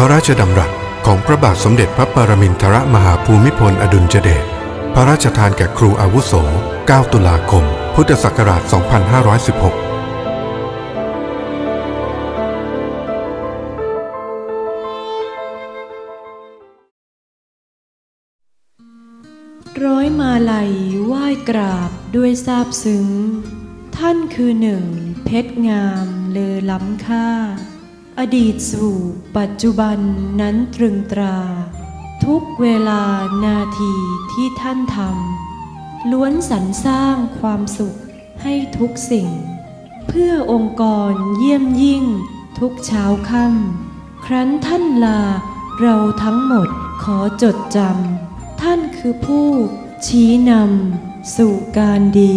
ระราชดำรัสของพระบาทสมเด็จพระปรมินทรมหาภูมิพลอดุลยเดช พระราชทานแก่ครูอาวุโส 9 ตุลาคม พุทธศักราช 2516ร้อยมาลัยไหว้กราบด้วยซาบซึ้ง ท่านคือหนึ่งเพชรงามเลอล้ำค่า อดีตสู่ปัจจุบันนั้นตรึงตรา ทุกเวลานาทีที่ท่านทำล้วนสรรสร้างความสุขให้ทุกสิ่ง เพื่อองค์กรเยี่ยมยิ่งทุกเช้าค่ำครั้นท่านลาเราทั้งหมดขอจดจำท่านคือผู้ชี้นำสู่การดี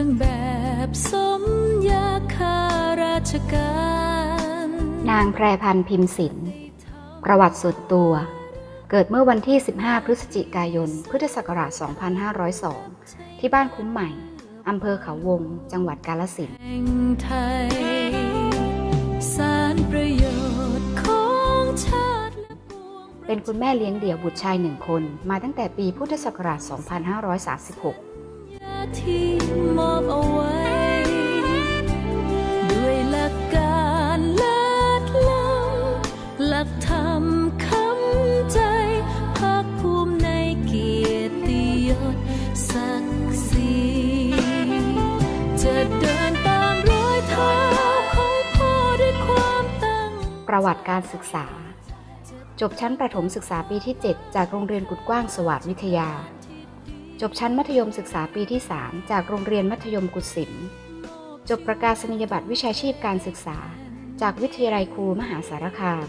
รื่องแบบสมยาคาราชการ นางแพรพันธ์พิมพ์สินประวัติส่วนตัว เกิดเมื่อวันที่ 15 พฤศจิกายน พุทธศักราช 2502 ที่บ้านคุ้มใหม่ อำเภอเขาวง จังหวัดกาลสินธุ์แห่งไทยสารประโยชน์ของชาติและปวงเป็นคุณแม่เลี้ยงเดี่ยวบุตรชายหนึ่งคน มาตั้งแต่ปีพุทธศักราช 2536 ที่มอบเอาไว้ ด้วยหลักการเลิศล้ำหลักธรรมคำใจ ภาคภูมิในเกียรติยศศักดิ์ศรีจะเดินตามรอยเท้าของพ่อด้วยความตั้ง ประวัติการศึกษา จบชั้นประถมศึกษาปีที่ 7 จากโรงเรียนกุดกว้างสวัสดิวิทยา จบชั้นมัธยมศึกษาปีที่ 3 จากโรงเรียนมัธยมกุศิมจบประกาศนียบัตรวิชาชีพการศึกษา จากวิทยาลัยครูมหาสารคาม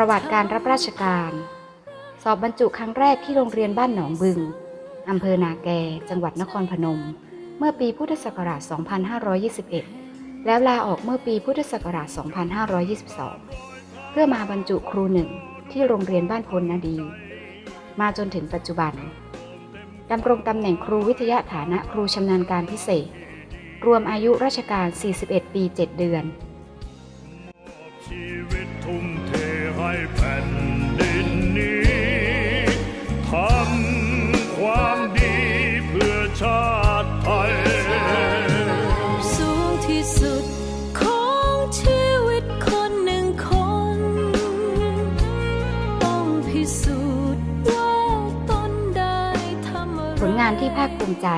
ประวัติการรับราชการ สอบบรรจุครั้งแรกที่โรงเรียนบ้านหนองบึง อำเภอนาแก จังหวัดนครพนม เมื่อปีพุทธศักราช 2521 แล้วลาออกเมื่อปีพุทธศักราช 2522 เพื่อมาบรรจุครูหนึ่งที่โรงเรียนบ้านพลนาดี มาจนถึงปัจจุบันดำรงตำแหน่งครูวิทยาฐานะครูชำนาญการพิเศษ รวมอายุราชการ 41 ปี 7 เดือน ที่ภาคภูมิใจ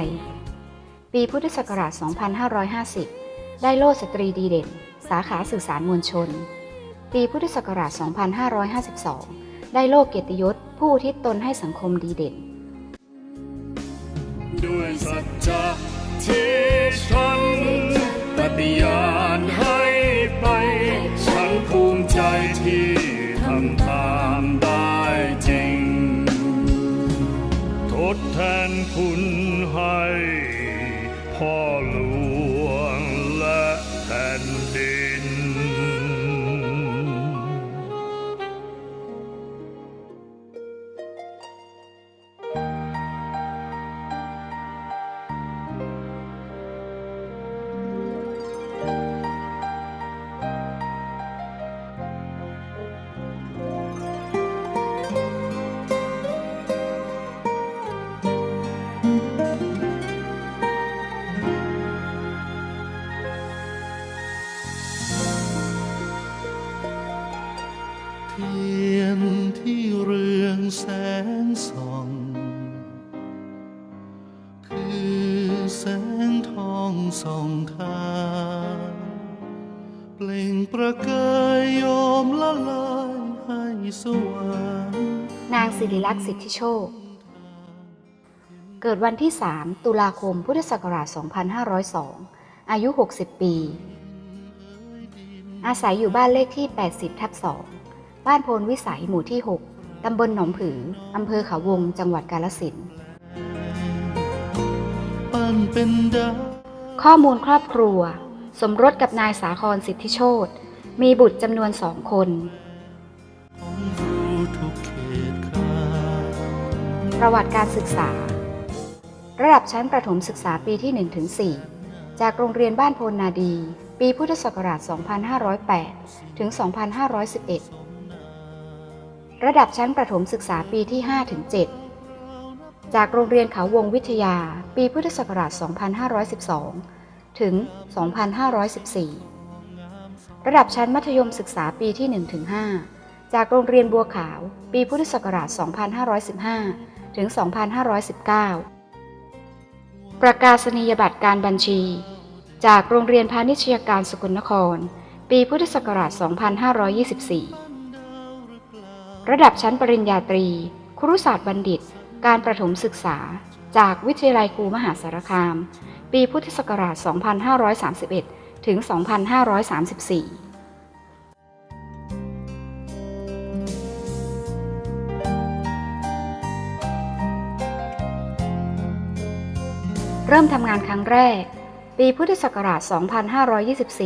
ปีพุทธศักราช 2550 ได้โล่สตรีดีเด่น สาขาสื่อสารมวลชน ปีพุทธศักราช 2552 ได้โล่เกียรติยศผู้อุทิศตนให้สังคมดีเด่น ด้วยสัจจะที่ฉันปฏิญาณให้ไป ฉันภูมิใจที่ คุณ ทียนที่เรืองแสงส่อง คือแสงทองส่องทางเปล่งประกายโยมละลายให้สว่างนางสิริลักษณ์สิทธิโชค เกิดวันที่ 3 ตุลาคมพุทธศักราช 2502 อายุ 60 ปี อาศัยอยู่บ้านเลขที่ 80 ทับ 2 บ้านโพนวิสัยหมู่ที่ 6 ตำบลหนองผือ อำเภอเขาวง จังหวัดกาฬสินธุ์ข้อมูลครอบครัว สมรสกับนายสาครสิทธิโชตมีบุตรจำนวนสองคน ประวัติการศึกษา ระดับชั้นประถมศึกษาปีที่1ถึง4จากโรงเรียนบ้านโพนนาดี ปีพุทธศักราช 2508 ถึง 2511 ระดับชั้นประถมศึกษาปีที่ 5 ถึง 7 จากโรงเรียนเขาวงวิทยา ปีพุทธศักราช 2512 ถึง 2514 ระดับชั้นมัธยมศึกษาปีที่ 1 ถึง 5 จากโรงเรียนบัวขาว ปีพุทธศักราช 2515 ถึง 2519 ประกาศนียบัตรการบัญชี จากโรงเรียนพาณิชยการสกลนคร ปีพุทธศักราช 2524 ระดับชั้นปริญญาตรี ครุศาสตร์บัณฑิต การประถมศึกษา จากวิทยาลัยครูมหาสารคาม ปีพุทธศักราช 2531 ถึง 2534เริ่มทำงานครั้งแรก ปีพุทธศักราช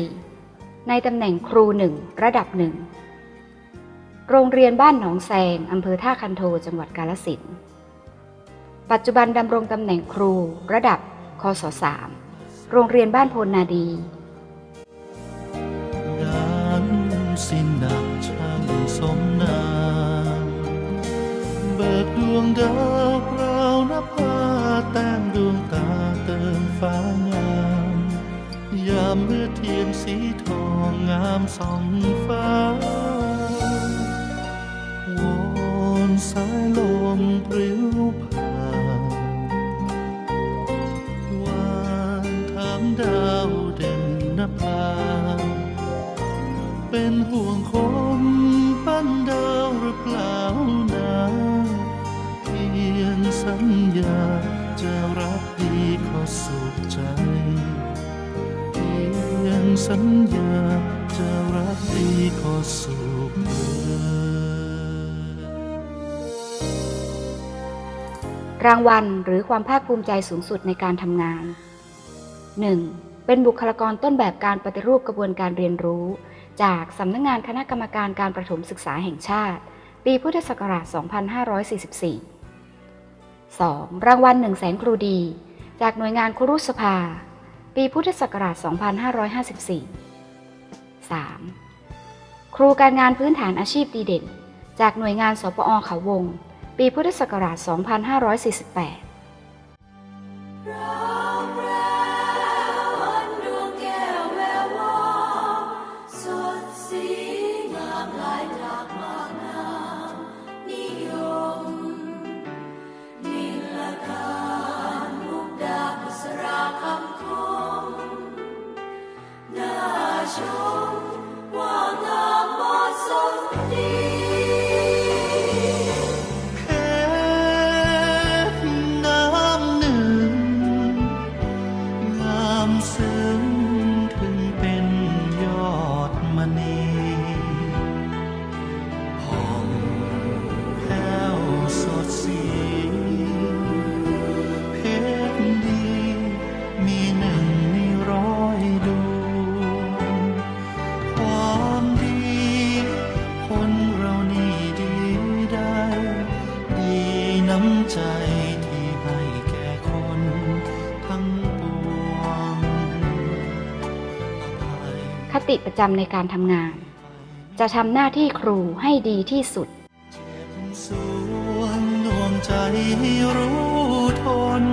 2524 ในตำแหน่งครูหนึ่งระดับหนึ่ง โรงเรียนบ้านหนองแซงอำเภอท่าคันโทจังหวัดกาฬสินปัจจุบันดำรงตำแหน่งครู ระดับคศ3โรงเรียนบ้านโพนนาดีงานสิ้นดับช่างสมนามเบิกดวงดาวคราวนภาแต้มดวงตาเติมฟ้างามยามเมื่อเทียนสีทองงามส่องฟ้า สายลมปลิวผ่านวานถามดาวเด่นนภาเป็นห่วงคมปั้นางวัลหรือความภาคภูมิใจสูงสุดในการทำงาน 1. เป็นบุคลากรต้นแบบการปฏิรูปกระบวนการเรียนรู้ จากสำนักงงานคณะกรรมการการประถมศึกษาแห่งชาติ ปีพุทธศักราช 2544 2. รางวัล 1 0 0 0 0แครูดี จากหน่วยงานครุสภา ปีพุทธศักราช 2554 3. ครูการงานพื้นฐานอาชีพดีเด่น จากหน่วยงานสปอเขาวง ปีพุทธศักราช 2548 ประจำในการทำงาน จะทำหน้าที่ครูให้ดีที่สุดสวนดวงใจรู้ทน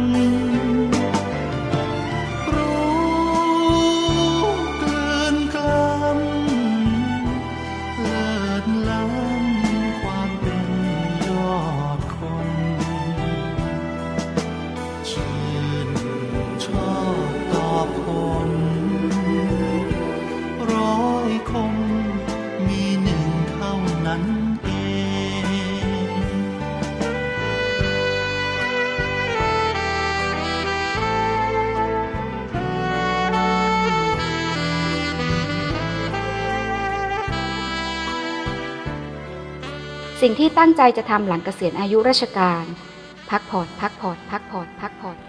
สิ่งที่ตั้งใจจะทำหลังเกษียณอายุราชการ พักผ่อนพักผ่อนพักผ่อนพักผ่อนพักผ่อน